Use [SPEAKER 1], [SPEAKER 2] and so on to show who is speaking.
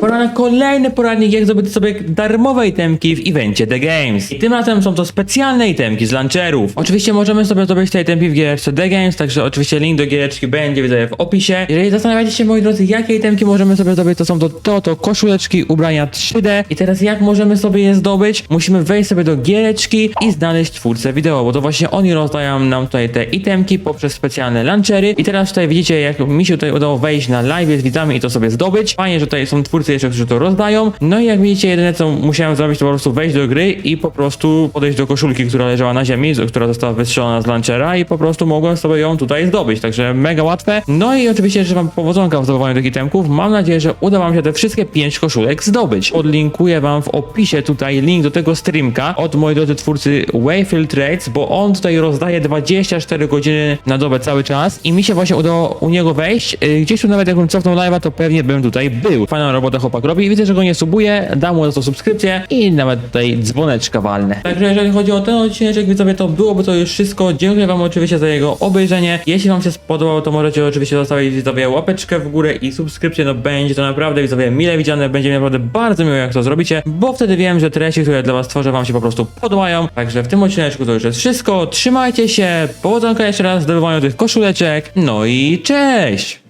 [SPEAKER 1] Pora na kolejny poradnik, jak zdobyć sobie darmowe itemki w evencie The Games. I tym razem są to specjalne itemki z launcherów. Oczywiście możemy sobie zdobyć te itemki w giereczce The Games, także oczywiście link do giereczki będzie widzę w opisie. Jeżeli zastanawiacie się, moi drodzy, jakie itemki możemy sobie zdobyć, to są to, to, to koszuleczki, ubrania 3D. I teraz jak możemy sobie je zdobyć? Musimy wejść sobie do giereczki i znaleźć twórcę wideo, bo to właśnie oni rozdają nam tutaj te itemki poprzez specjalne launchery. I teraz tutaj widzicie, jak mi się tutaj udało wejść na live z widzami i to sobie zdobyć. Fajnie, że tutaj są twórcy jeszcze, którzy to rozdają. No i jak widzicie, jedyne co musiałem zrobić, to po prostu wejść do gry i po prostu podejść do koszulki, która leżała na ziemi, która została wystrzelona z launchera i po prostu mogłem sobie ją tutaj zdobyć. Także mega łatwe. No i oczywiście życzę wam powodzonka w zdobywaniu tych itemków. Mam nadzieję, że uda wam się te wszystkie pięć koszulek zdobyć. Podlinkuję wam w opisie tutaj link do tego streamka od mojej drodzy twórcy Wayfield Trades, bo on tutaj rozdaje 24 godziny na dobę cały czas i mi się właśnie udało u niego wejść. Yy, Gdzieś tu nawet jakbym cofnął live'a, to pewnie bym tutaj był. Fajną robotę chłopak robi widzę, że go nie subuje, dam mu za to subskrypcję i nawet tutaj dzwoneczka walnę. Także jeżeli chodzi o ten odcinek, widzowie, to byłoby to już wszystko. Dziękuję wam oczywiście za jego obejrzenie. Jeśli wam się spodobało, to możecie oczywiście zostawić widzowie łapeczkę w górę i subskrypcję, no będzie to naprawdę widzowie mile widziane, będzie mi naprawdę bardzo miło jak to zrobicie, bo wtedy wiem, że treści, które dla was tworzę wam się po prostu podobają. Także w tym odcineczku to już jest wszystko. Trzymajcie się, powodzonka jeszcze raz w zdobywaniu tych koszuleczek, no i cześć!